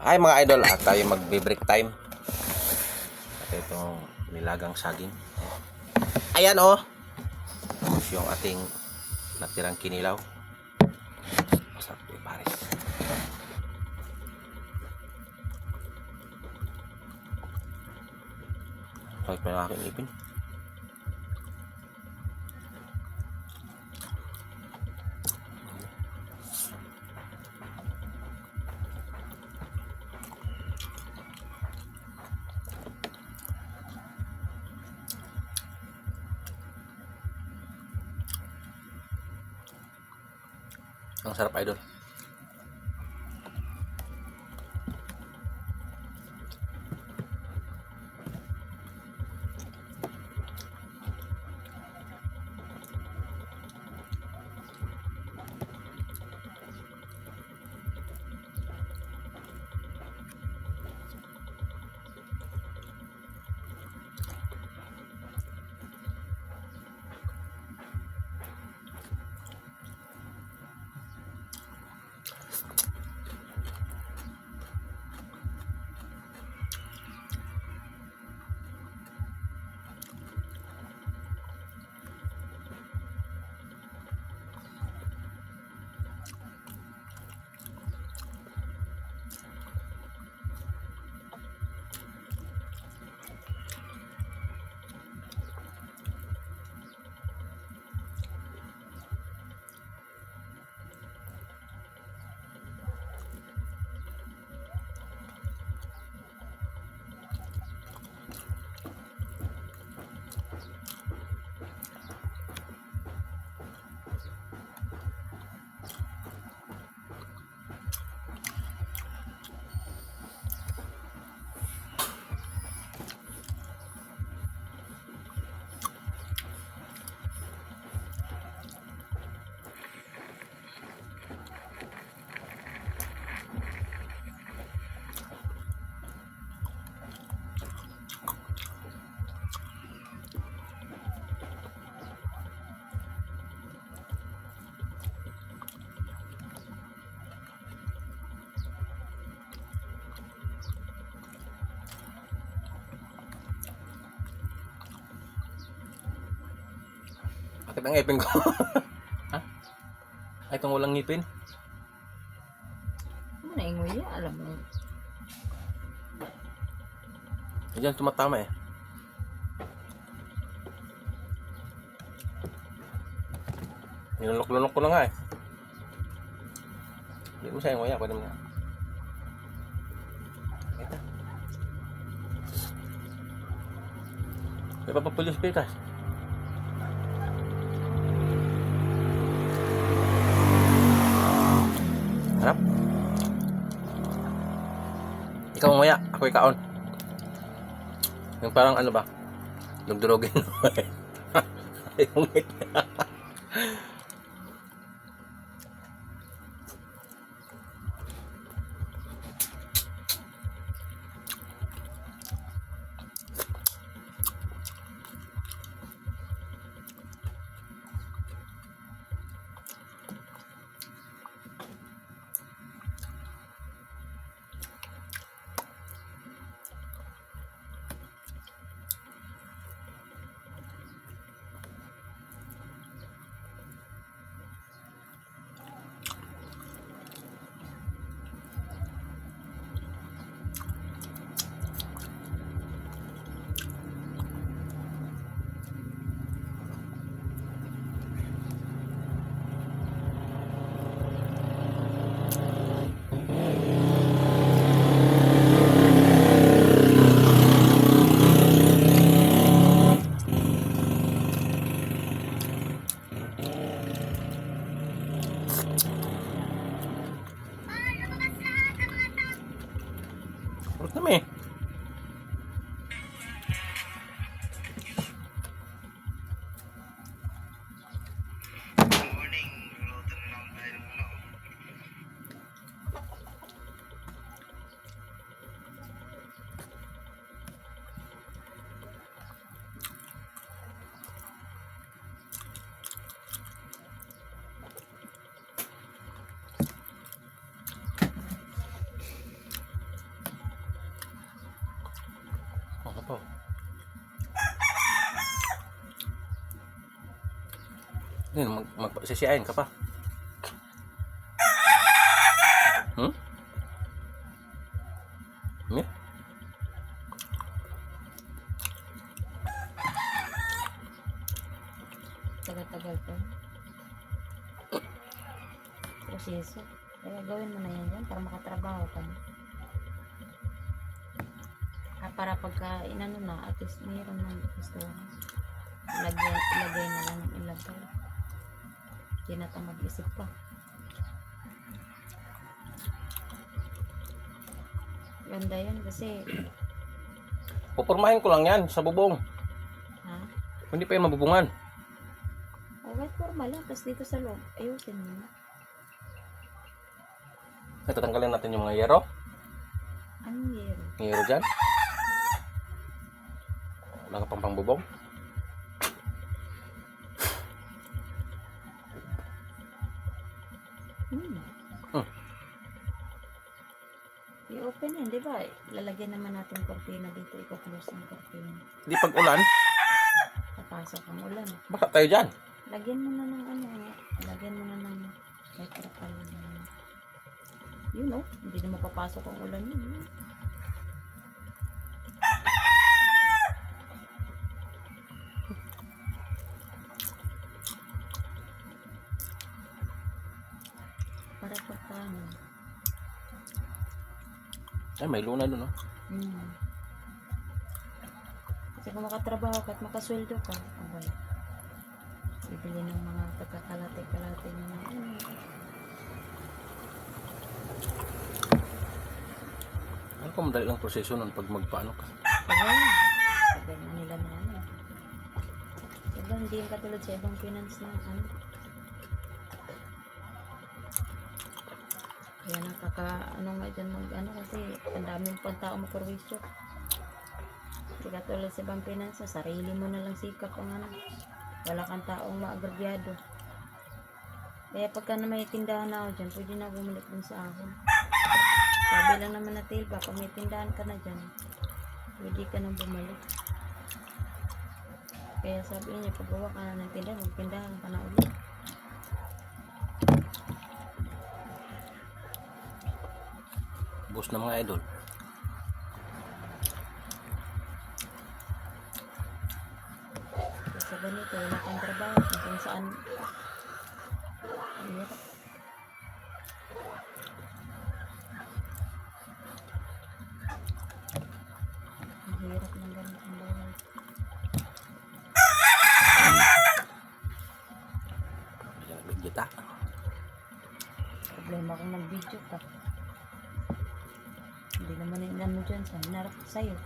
Ay mga idol, at tayo magbe-break time. At itong nilagang saging. Ayan oh. Tapos yung ating natirang kinilaw. Masarap yung pares. Sakit pa yung aking ipin. Ang sarap idol. Bakit ang ngipin ko? ha? Ay, itong walang ngipin? Ano na ingoy alam mo. Diyan tumatama eh. Nilunok-lunok ko na nga eh. Hindi mo siya yung waya, pwede mo nga. Ito. May papapulis pitas. Ikaw umuya, ako ikaon. Yung parang ano ba? Nagdurogin. Yung ngit. Yan, mag, magsisiyain ka pa. Hmm? Hmm? Tagal-tagal pa. Proseso. Kaya gawin mo na yan dyan para makatrabaho ka. Ah, para pagka inano na, at least mayroon ng gusto. Ilagay, ilagay na lang. Tayo mag-isip pa. Ganda yan kasi, Pupurmahin ko lang yan sa bubong. ha? Hindi pa yan mabubungan. O, white formal lang. Tapos dito sa loob, ayusin mo na. Natatanggalin natin yung mga yero. Anong yero? Yung yero dyan. Wala ka pang pangbubong. Hmm. Hmm. I-open yan, di ba? Lalagyan naman natin kortina dito. I-close ang kortina. Hindi pag ulan, Papasok ang ulan. baka tayo dyan. Lagyan mo na ng ano. Lagyan mo na ng microphone. Yun oh. Hindi na mapapasok ang ulan yun. Ay, may luna doon, oh. Hmm. Kasi kung makatrabaho ka at makasweldo ka, abay. Bibili ng mga pagkakalate-kalate ng mga ano. Ano pa madali lang proseso nun pag magpaano ka? Abay na nila na ano. Diba, hindi yung katulad sa ibang finance na ano. Kaya nakaka, ano nga dyan mag, ano kasi, ang daming pang tao maperwisyo. Hindi katulad sa ibang finance, sarili mo na lang sikap ang ano. Wala kang taong maagrabyado. Kaya pagka na may tindahan na ako dyan, pwede na bumalik dun sa akin. Sabi lang naman na Tilba, pag may tindahan ka na dyan, pwede ka nang bumalik. Kaya sabi niya, pag ka na ng tindahan, magtindahan ka na ulit. Bus na mga idol. Sa ganito, wala kang trabaho, kung saan. Ang hirap. Ng ganitong buhay. Gita. Problema kung nag-video ka. Naman yung ano dyan sa hinarap sa'yo.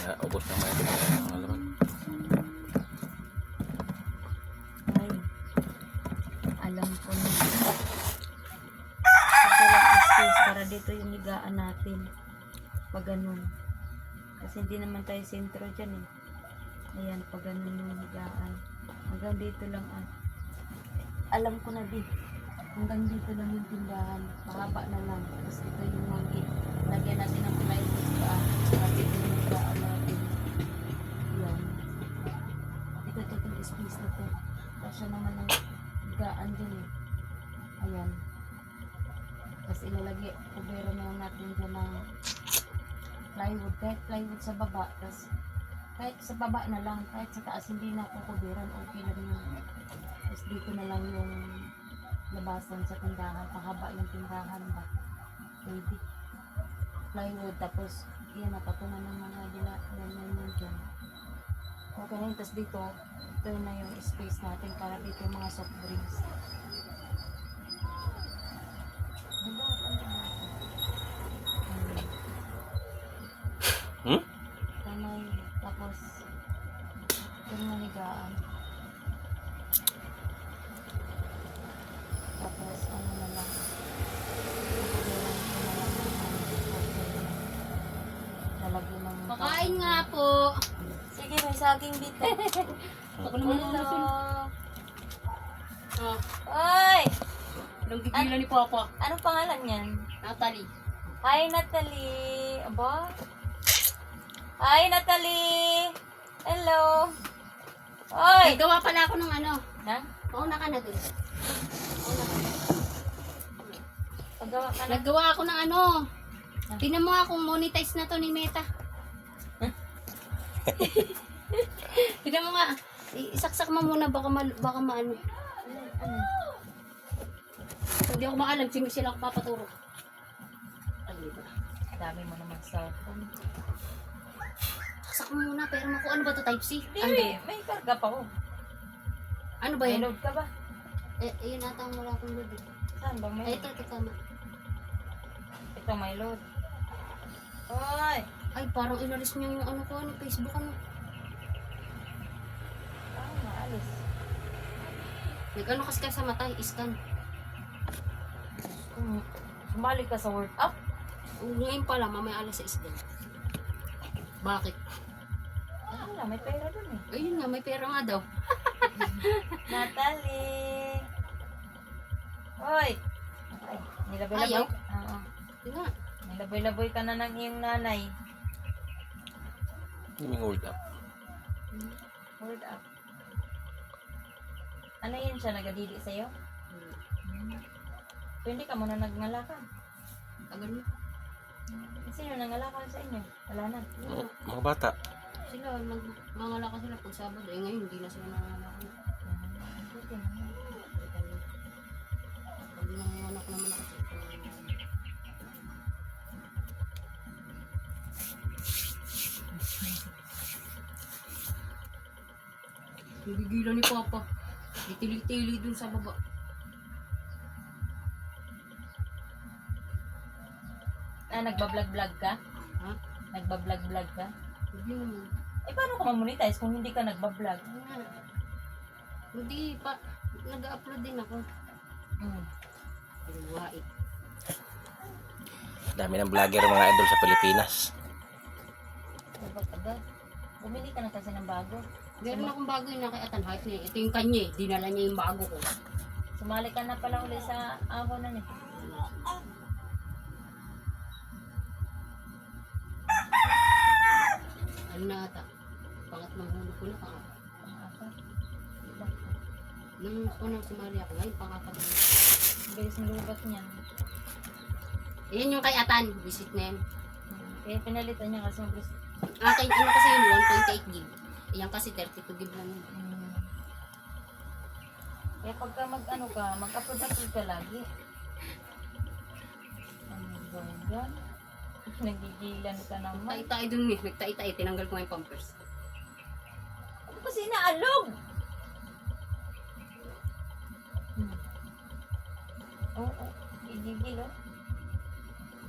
Kaya ubos na mga idol. Mga laman. Ay, alam ko na. Ito lang ang space para dito yung higaan natin. Pag ganun. Kasi hindi naman tayo sentro dyan eh. Ayan, pag ganun yung higaan. Hanggang dito lang ah. Alam ko na di. Hanggang dito lang yung tindahan. Mahaba na lang. Tapos ito yung mga plywood. Sa baba, tapos kahit sa baba na lang, kahit sa taas hindi na kukubiran, okay lang yun. Tapos dito na lang yung labasan sa tindahan, pahaba yung tindahan ba. Pwede. Plywood, tapos yan, napatungan ng mga dila, ganyan yun dyan. Okay na yun, tapos dito, ito na yung space natin para dito yung mga soft drinks. Tapos, yung manigaan. Tapos, ano na lang. Lalagyan ng Pakain nga po. Sige, may saging dito. Ako naman ang gusto. Ah, Oy! nang gigilan ni Papa. Anong pangalan niyan? Natalie. Hi, Natalie. Aba? Hi, Natalie. Hello. Oy! Naggawa pala ako ng ano. Na? Mauna ka na dun. Paggawa ka na. Naggawa ako ng ano. Tingnan mo nga kung monetize na to ni Meta. Tingnan mo nga. Isaksak mo muna baka ma baka maano. Ano? Hindi ako maalam sino sila ako papaturo. Ano ba? Dami mo naman cellphone. Saksak mo muna pero maku ano ba to type C? Hindi, Ano? may, may karga pa ko. Ano ba May yan? load ka ba? Eh, ayun ata ang wala akong load. eh. Saan ba may Ay, ito, ito tama. Ito may load. Oy! Ay, parang inalis niya yung ano ko, ano, Facebook ano. Ah, maalis. Nag-ano kasi ka sa mata, scan. Kung sumali ka sa workout, Ngayon pala, mamaya alas 6 din. Bakit? Wala, may pera dun eh. Ayun nga, may pera nga daw. Natalie! Oy! Ay, nilaboy-laboy. Ayaw? Oo. Yun nga. Nilaboy-laboy ka na ng iyong nanay. Yung hold up. Hold up. Ano yun siya, nagadidi sa'yo? Pwede ka muna nagngalakan. Tagal mo. Sino nangalakan sa inyo? Wala na. Mga, mga bata. Sila, nag, mangalaka sila pag Sabado. Eh ngayon, hindi na sila. Buti naman. Pag nanganak naman ako. Nagigilan ni Papa. Ditili-tili dun sa baba. Ah, nagbablog-vlog ka? Ha? Nagbablog-vlog ka? Naman. Eh, paano ka mamonetize kung hindi ka nagbablog? Nga. Hindi pa. Nag-upload din ako. Hmm. Pero wait. Dami ng vlogger mga idol sa Pilipinas. Agad. Bumili ka na kasi ng bago. Meron akong bago yung nakiatan. Niya. Ito yung kanya eh. Dinala niya yung bago ko. Sumali ka na pala uli sa ahonan eh. Ano na ata? Pangatlong hulog ko na. Pangapat. Pang-apat. Nung unang sumali ako. Ngayon pangapat na. Ang Bilis ng lubat niyan. Yan yung kay Atan. Visit na yan. Hmm. Kaya pinalitan niya kasi mabilis. Akin, ano kasi yun, 1.8 gig. Yan kasi 32 gig lang yun. Hmm. Kaya pagka mag-ano ka, mag-upload-upload ka lagi. Ano ba yan? Nagigilan ka naman. Nagtaitay dun eh. Nagtaitay. Tinanggal ko nga yung pampers. Ako kasi naalog! Hmm. Oo, oh, gigigil oh.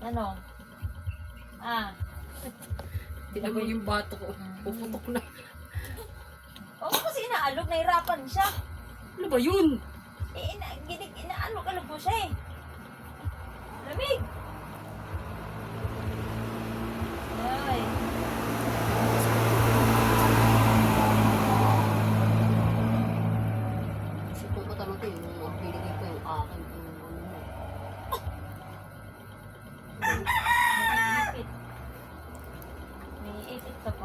Ano? Ah, Tinan mo yung bato ko. Mm. Puputok na. oo kasi inaalog, nahirapan siya. Ano ba yun? Eh, ina, ginig, inaalog-alog mo siya eh. Lamig! Ay. Kasi kung katanong ko yung mga pinigay ko yung akin. Yung ano mo. Naiipit. Naiipit ka pa